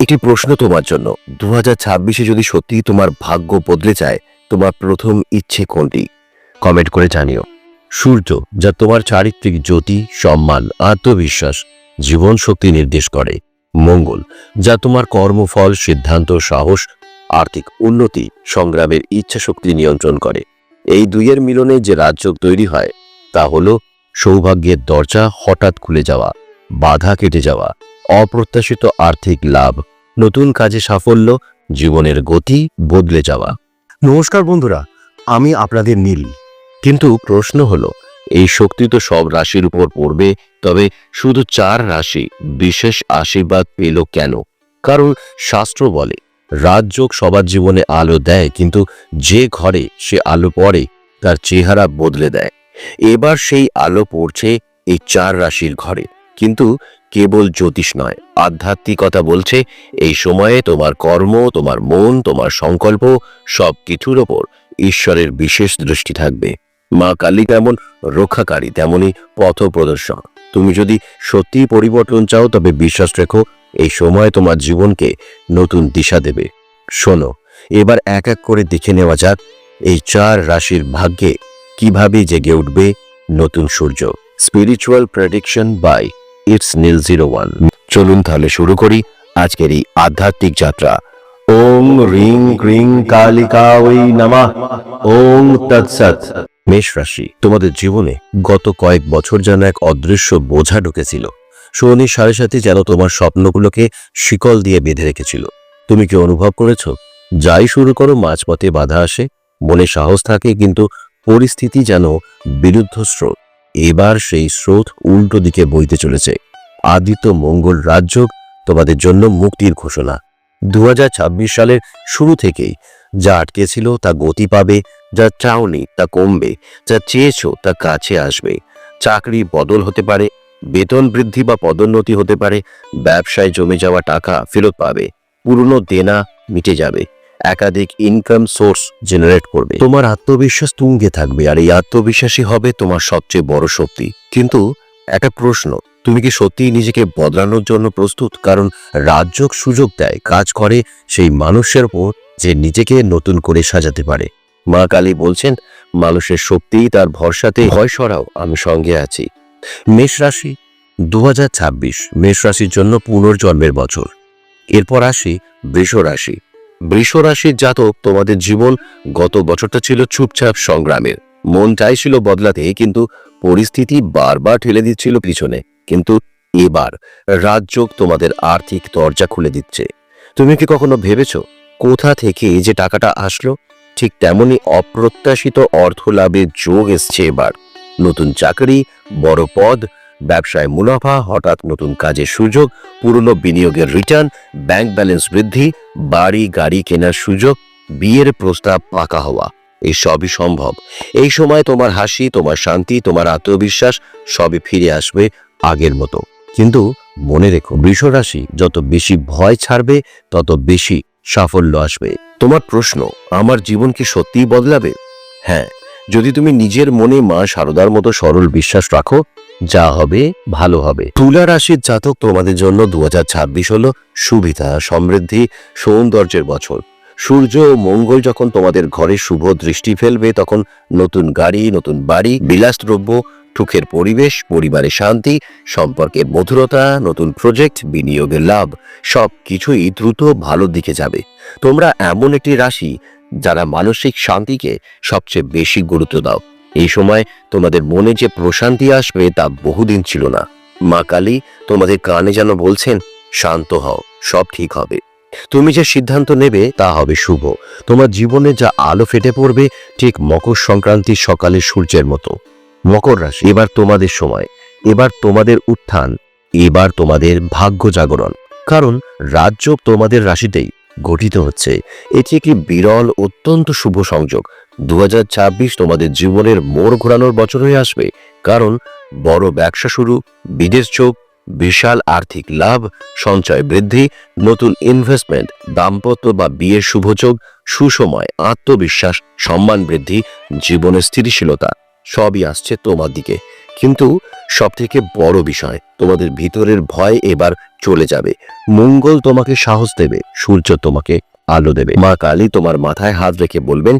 একটি প্রশ্ন তোমার জন্য। দু হাজার যদি সত্যি তোমার ভাগ্য বদলে যায়, তোমার প্রথম ইচ্ছে কোনটি? কমেন্ট করে জানিও। সূর্য, যা তোমার চারিত্রিক জ্যোতি, সম্মান, আত্মবিশ্বাস, জীবন শক্তি নির্দেশ করে। মঙ্গল, যা তোমার কর্মফল, সিদ্ধান্ত, সাহস, আর্থিক উন্নতি, সংগ্রামের ইচ্ছা শক্তি নিয়ন্ত্রণ করে। এই দুইয়ের মিলনে যে রাজ্য তৈরি হয়, তা হল সৌভাগ্যের দরজা হঠাৎ খুলে যাওয়া, বাধা কেটে যাওয়া, অপ্রত্যাশিত আর্থিক লাভ নতুন কাজে সাফল্য জীবনের গতি বদলে যাওয়া। নমস্কার বন্ধুরা আমি আপনাদের নীল। কিন্তু প্রশ্ন হলো এই শক্তি তো সব রাশির উপর পড়বে তবে শুধু চার রাশি বিশেষ আশীর্বাদ পেল কেন? কারণ শাস্ত্র বলে রাজযোগ সবার জীবনে আলো দেয় কিন্তু যে ঘরে সে আলো পড়ে তার চেহারা বদলে দেয়। এবার সেই আলো পড়ছে এই চার রাশির ঘরে। কিন্তু কেবল জ্যোতিষ নয়, আধ্যাত্মিকতা বলছে এই সময়ে তোমার কর্ম, তোমার মন, তোমার সংকল্প সব কিছুর ওপর ঈশ্বরের বিশেষ দৃষ্টি থাকবে। মা কালী তেমন, রক্ষাকারী তেমনই পথ প্রদর্শক তুমি যদি সত্যিই পরিবর্তন চাও, তবে বিশ্বাস রেখো, এই সময় তোমার জীবনকে নতুন দিশা দেবে। শোনো, এবার এক এক করে দেখে নেওয়া যাক, এই চার রাশির ভাগ্যে কীভাবে জেগে উঠবে নতুন সূর্য। Spiritual prediction by it's Neel zero one চলুন তাহলে শুরু করি আজকের এই আধ্যাত্মিক যাত্রা। ওম রিং ক্রিং কালিকা ওই নমঃ। ওম তৎসৎ মেষ রাশি, তোমাদের জীবনে গত কয়েক বছর যেন এক অদৃশ্য বোঝা ঢুকেছিল। শনি সাড়ে সাথে যেন তোমার স্বপ্নগুলোকে শিকল দিয়ে বেঁধে রেখেছিল। তুমি কি অনুভব করেছ? যাই শুরু করো, মাঝপথে বাধা আসে। মনে সাহস থাকে, কিন্তু পরিস্থিতি যেন বিরুদ্ধ স্রোত এবার সেই স্রোত উল্টো দিকে বইতে চলেছে। আদিত্য মঙ্গল রাজ্য তোমাদের জন্য মুক্তির ঘোষণা। দু হাজার ছাব্বিশ সালের শুরু থেকেই যা আটকেছিল তা গতি পাবে, যা চাওনি তা কমবে, যা চেয়েছো তা কাছে আসবে। চাকরি বদল হতে পারে, বেতন বৃদ্ধি বা পদোন্নতি হতে পারে, ব্যবসায় জমে যাওয়া টাকা ফেরত পাবে, পুরনো দেনা মিটে যাবে। একাধিক ইনকাম সোর্স জেনারেট করবে। তোমার আত্মবিশ্বাস তুঙ্গে থাকবে, আর এই আত্মবিশ্বাসী হবে তোমার সবচেয়ে বড় শক্তি। কিন্তু একটা প্রশ্ন, তুমি কি সত্যিই নিজেকে বদলানোর জন্য প্রস্তুত? কারণ রাজযোগ সুযোগ দেয়, কাজ করে সেই মানুষের ওপর যে নিজেকে নতুন করে সাজাতে পারে। মা কালী বলছেন, মানুষের শক্তিই তার ভরসাতে ভয় সরাও, আমি সঙ্গে আছি। মেষ রাশি দু হাজার ছাব্বিশ, মেষ রাশির জন্য পুনর্জন্মের বছর। এরপর আসি বৃষ রাশি। বৃষ রাশির জাতক, তোমাদের জীবন গত বছরটা ছিল চুপচাপ সংগ্রামের। মন চাইছিল বদলাতে, কিন্তু পরিস্থিতি বারবার ঠেলে দিচ্ছিল পিছনে। কিন্তু এবার রাজযোগ তোমাদের আর্থিক দরজা খুলে দিচ্ছে। তুমি কি কখনো ভেবেছ, কোথা থেকে এই যে টাকাটা আসলো? ঠিক তেমনি অপ্রত্যাশিত অর্থ লাভের যোগ এসছে এবার। নতুন চাকরি, বড় পদ ব্যবসায় মুনাফা, হঠাৎ নতুন কাজের সুযোগ, পুরনো বিনিয়োগের রিটার্ন ব্যাংক ব্যালেন্স বৃদ্ধি, বাড়ি, গাড়ি কেনার সুযোগ, বিয়ের প্রস্তাব পাকা হওয়া, এই সবই সম্ভব। এই সময় তোমার হাসি, তোমার শান্তি, তোমার আত্মবিশ্বাস সবই ফিরে আসবে আগের মতো। কিন্তু মনে রেখো বৃষ রাশি যত বেশি ভয় ছাড়বে, তত বেশি সাফল্য আসবে। তোমার প্রশ্ন, আমার জীবন কি সত্যিই বদলাবে? হ্যাঁ যদি তুমি নিজের মনে মা সারদার মতো সরল বিশ্বাস রাখো যা হবে, ভালো হবে। তুলা রাশির জাতক তোমাদের জন্য দু হলো সুবিধা, সমৃদ্ধি, সৌন্দর্যের বছর। সূর্য ও মঙ্গল যখন তোমাদের ঘরে শুভ দৃষ্টি ফেলবে, তখন নতুন গাড়ি, নতুন বাড়ি, বিলাসদ্রব্য, সুখের পরিবেশ, পরিবারের শান্তি, সম্পর্কের মধুরতা, নতুন প্রজেক্ট, বিনিয়োগের লাভ সব কিছুই দ্রুত ভালো দিকে যাবে। তোমরা এমন একটি রাশি যারা মানসিক শান্তিকে সবচেয়ে বেশি গুরুত্ব দাও। এই সময় তোমাদের মনে যে প্রশান্তি আসবে তা বহুদিন ছিল না। মা কালী, তোমাদের কানে যেন বলছেন, শান্ত হও, সব ঠিক হবে। তুমি যে সিদ্ধান্ত নেবে তা হবে শুভ। তোমার জীবনে যা আলো ফেটে পড়বে, ঠিক মকর সংক্রান্তির সকালে সূর্যের মতো। মকর রাশি, এবার তোমাদের সময়। এবার তোমাদের উত্থান। এবার তোমাদের ভাগ্য জাগরণ। কারণ রাজ্য তোমাদের রাশিতেই। গঠিত হচ্ছে। এটি একটি বিরল, অত্যন্ত শুভ সংযোগ। দু তোমাদের জীবনের মোড় ঘোরানোর বছর হয়ে আসবে। কারণ, বড় ব্যবসা শুরু, বিদেশ যোগ, বিশাল আর্থিক লাভ, সঞ্চয় বৃদ্ধি, নতুন ইনভেস্টমেন্ট দাম্পত্য বা বিয়ের শুভযোগ সুসময়, আত্মবিশ্বাস, সম্মান বৃদ্ধি, জীবনের স্থিতিশীলতা, সবই আসছে তোমার দিকে। কিন্তু সবথেকে বড় বিষয়, তোমাদের ভিতরের ভয় এবার চলে যাবে। মঙ্গল তোমাকে সাহস দেবে, সূর্য তোমাকে আলো দেবে। মা কালী তোমার মাথায় হাত রেখে বলবেন,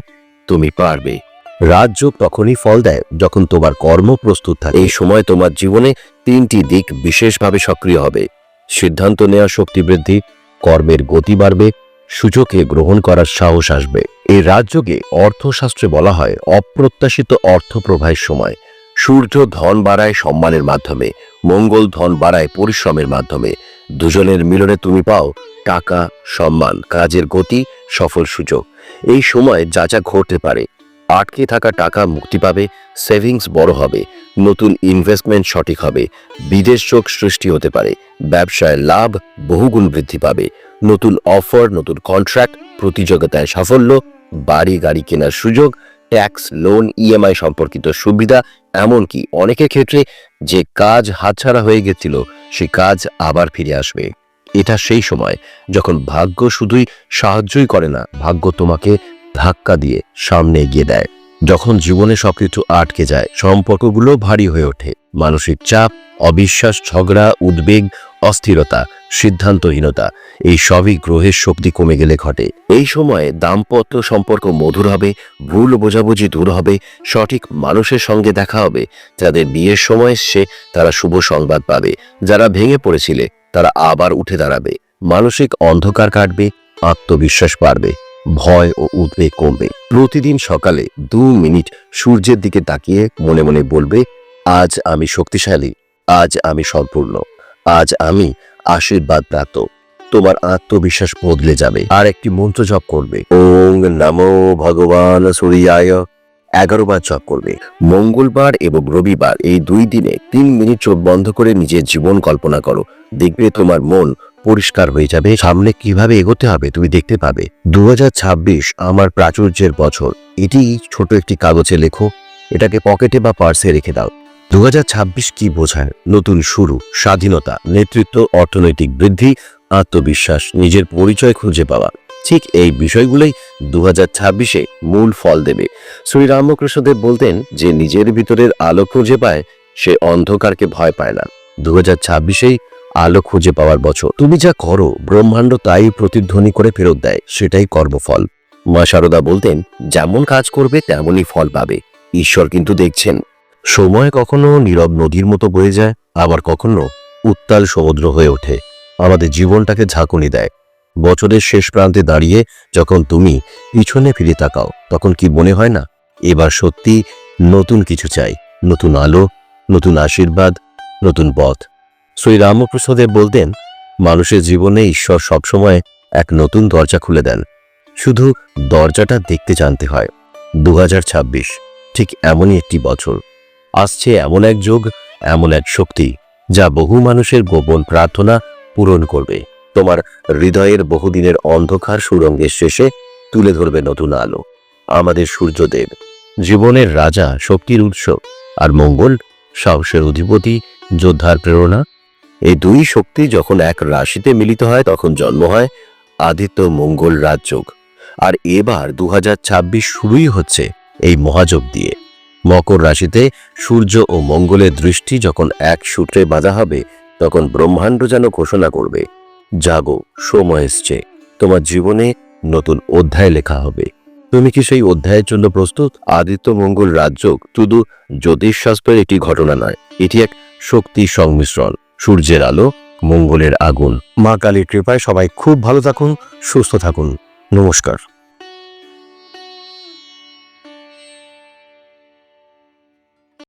তুমি পারবে। রাজযোগ তখনই ফল দেয়, যখন তোমার কর্ম প্রস্তুত থাকে। এই সময় তোমার জীবনে তিনটি দিক বিশেষভাবে সক্রিয় হবে। সিদ্ধান্ত নেওয়া শক্তি বৃদ্ধি, কর্মের গতি বাড়বে সুযোগে গ্রহণ করার সাহস আসবে। এই রাজযোগে অর্থশাস্ত্রে বলা হয় অপ্রত্যাশিত অর্থ প্রবাহের সময়। সূর্য ধন বাড়ায় সম্মানের মাধ্যমে, মঙ্গল ধন বাড়ায় পরিশ্রমের মাধ্যমে। দুজনের মিলনে তুমি পাও টাকা, সম্মান, কাজের গতি, সফল সুযোগ। এই সময় যা যা ঘটতে পারে, আটকে থাকা টাকা মুক্তি পাবে, সেভিংস বড় হবে, নতুন ইনভেস্টমেন্ট সঠিক হবে, বিদেশ যোগ সৃষ্টি হতে পারে, ব্যবসায় লাভ বহুগুণ বৃদ্ধি পাবে, নতুন অফার নতুন কন্ট্রাক্ট প্রতিযোগিতায় সাফল্য, বাড়ি গাড়ি কেনার সুযোগ ট্যাক্স লোন ইএমআই সম্পর্কিত সুবিধা, এমনকি অনেকের ক্ষেত্রে যে কাজ হাতছাড়া হয়ে গেছিল, সে কাজ আবার ফিরে আসবে। এটা সেই সময় যখন ভাগ্য শুধুই সাহায্যই করে না, ভাগ্য তোমাকে ধাক্কা দিয়ে সামনে এগিয়ে দেয়। যখন জীবনে সবকিছু আটকে যায়, সম্পর্কগুলো ভারী হয়ে ওঠে। মানসিক চাপ, অবিশ্বাস, ঝগড়া, উদ্বেগ অস্থিরতা, সিদ্ধান্তহীনতা, এই সবই গ্রহের শক্তি কমে গেলে ঘটে। এই সময়ে দাম্পত্য সম্পর্ক মধুর হবে, ভুল বোঝাবুঝি দূর হবে, সঠিক মানুষের সঙ্গে দেখা হবে, যাদের বিয়ের সময় এসছে তারা শুভ সংবাদ পাবে, যারা ভেঙে পড়েছিলে তারা আবার উঠে দাঁড়াবে। মানসিক অন্ধকার কাটবে, আত্মবিশ্বাস বাড়বে, ভয় ও উদ্বেগ কমবে। প্রতিদিন সকালে দু মিনিট সূর্যের দিকে তাকিয়ে মনে মনে বলবে, আজ আমি শক্তিশালী, আজ আমি সম্পূর্ণ। আজ আমি আশীর্বাদ প্রাপ্ত। তোমার আত্মবিশ্বাস বদলে যাবে। আর একটি মন্ত্র জপ করবে। ওং নমো ভগবান সূর্যায়। এগারো বার জপ করবে। মঙ্গলবার এবং রবিবার এই দুই দিনে তিন মিনিট চোখ বন্ধ করে নিজের জীবন কল্পনা করো। দেখবে তোমার মন পরিষ্কার হয়ে যাবে। সামনে কীভাবে এগোতে হবে তুমি দেখতে পাবে। দু হাজার ছাব্বিশ আমার প্রাচুর্যের বছর। এটি ছোট একটি কাগজে লেখো। এটাকে পকেটে বা পার্সে রেখে দাও। দু হাজার ছাব্বিশ কি বোঝায় নতুন শুরু, স্বাধীনতা, নেতৃত্ব, অর্থনৈতিক বৃদ্ধি, আত্মবিশ্বাস, নিজের পরিচয় খুঁজে পাওয়া। ঠিক এই বিষয়গুলোই দু ছাব্বিশে মূল ফল দেবে। শ্রী রামকৃষ্ণদেব বলতেন যে নিজের ভিতরের আলো খুঁজে পায়, সে অন্ধকারকে ভয় পায় না। দু হাজার আলো খুঁজে পাওয়ার বছর। তুমি যা করো, ব্রহ্মাণ্ড তাই প্রতিধ্বনি করে ফেরত দেয়, সেটাই কর্মফল। মা শারদা বলতেন, যেমন কাজ করবে, তেমনই ফল পাবে। ঈশ্বর কিন্তু দেখছেন। সময় কখনো নীরব নদীর মতো বয়ে যায়, আবার কখনো উত্তাল সমুদ্র হয়ে ওঠে। আমাদের জীবনটাকে ঝাঁকুনি দেয়। বছরের শেষ প্রান্তে দাঁড়িয়ে যখন তুমি পিছনে ফিরে তাকাও, তখন কি মনে হয় না, এবার সত্যি নতুন কিছু চাই? নতুন আলো, নতুন আশীর্বাদ, নতুন পথ। শ্রী রামপ্রসাদে বলতেন, মানুষের জীবনে ঈশ্বর সবসময় এক নতুন দরজা খুলে দেন। শুধু দরজাটা দেখতে জানতে হয়। দু হাজার ছাব্বিশ, ঠিক এমনই একটি বছর। আসছে এমন এক যোগ, এমন এক শক্তি, যা বহু মানুষের গোপন প্রার্থনা পূরণ করবে। তোমার হৃদয়ের বহুদিনের অন্ধকার সুরঙ্গের শেষে তুলে ধরবে নতুন আলো। আমাদের সূর্যদেব, জীবনের রাজা, শক্তির উৎস আর মঙ্গল, সাহসের অধিপতি, যোদ্ধার প্রেরণা। এই দুই শক্তি যখন এক রাশিতে মিলিত হয়, তখন জন্ম হয় আদিত্য মঙ্গল রাজযোগ। আর এবার দু হাজার ছাব্বিশ শুরুই হচ্ছে এই মহাযোগ দিয়ে। মকর রাশিতে সূর্য ও মঙ্গলের দৃষ্টি যখন এক সূত্রে বাঁধা হবে, তখন ব্রহ্মাণ্ড যেন ঘোষণা করবে, জাগো, সময় এসছে, তোমার জীবনে নতুন অধ্যায় লেখা হবে। তুমি কি সেই অধ্যায়ের জন্য প্রস্তুত? আদিত্য মঙ্গল রাজযোগ শুধু জ্যোতিষশাস্ত্রের একটি ঘটনা নয়, এটি এক শক্তি সংমিশ্রণ। সূর্যের আলো, মঙ্গলের আগুন। মা কালীর কৃপায় সবাই খুব ভালো থাকুন, সুস্থ থাকুন। নমস্কার।